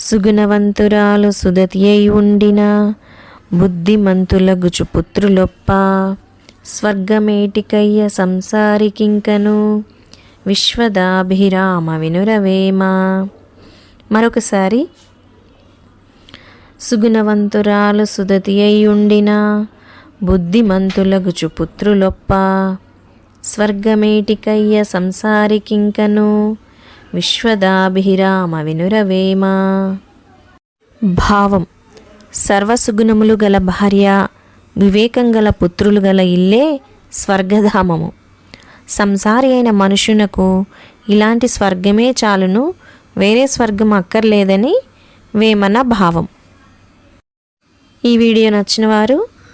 సుగుణవంతురాలు సుదతి అయి ఉండిన బుద్ధిమంతులగుచు పుత్రులొప్ప స్వర్గమేటికయ్య సంసారికింకను విశ్వదాభిరామ వినురవేమ? మరొకసారి సుగుణవంతురాలు సుదతి అయి ఉండిన బుద్ధిమంతులగుచు పుత్రులొప్ప. స్వర్గమేటికయ్య సంసారికింకను విశ్వదాభిరామ వినురవేమ. భావం సర్వసుగుణములు గల భార్య వివేకం గల పుత్రులు గల ఇల్లే స్వర్గధామము. సంసారి అయిన మనుషునకు ఇలాంటి స్వర్గమే చాలును వేరే స్వర్గం అక్కర్లేదని వేమన భావం. ఈ వీడియో నచ్చిన వారు